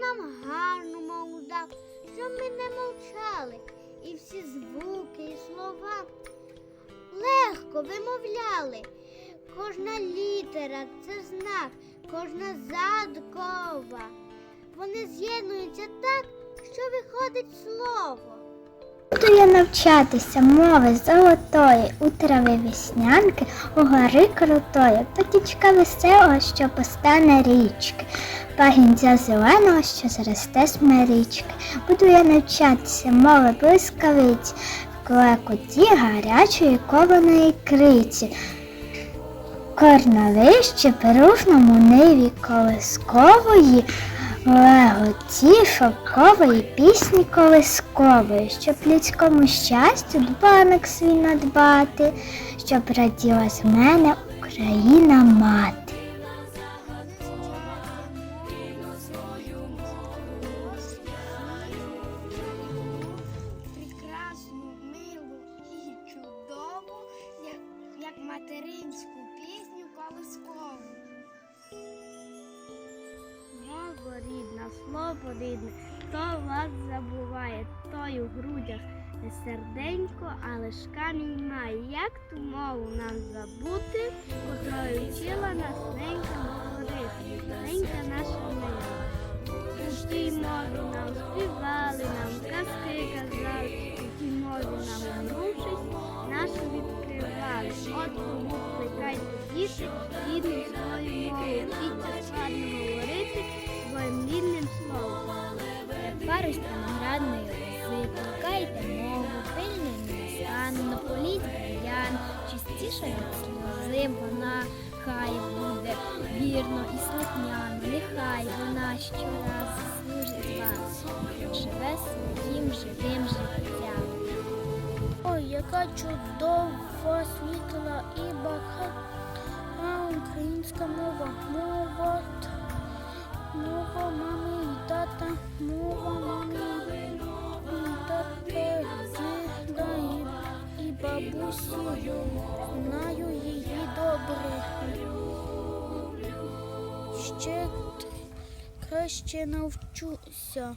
нам гарну мову дав, щоб ми не мовчали, і всі звуки і слова легко вимовляли. Кожна літера це знак, кожна задкова. Вони з'єднуються так, що виходить слово. Навчатися мови золотої, у трави веснянки, у гори крутої, потічка веселого, що постане річки, пагінця зеленого, що зросте смирічки. Буду я навчатися мови блискавиці, в клекоті гарячої кованої криці. Корновище перушному ниві колискової, леготі шовкової пісні колискової, щоб людському щастю дбаник свій надбати, щоб раділа з мене Україна мати. Прекрасну, милу і чудову, як материнську пісню колискову. Слово хто вас забуває, той у грудях не серденько, але ж камінь має. Як ту мову нам забути, котрою вчила нас ненька говорити, ненька наша мила. У тій мові нам співали, нам казки казали, у тій нам умрувшись, нашу відкривали. От тому плекайте діти, рідну свою мову, вчіться складно говорити рідним словом. Парусь виноградної лози, плекайте мову, пильним нестану, на політ баян, чистіша від сльози, вона хай буде вірно і слухняно, нехай вона щораз служить вам, живе своїм живим життям. Ой, яка чудова, світла і багата українська мова, мова мами і і. Знаю її добре. Ще краще навчуся.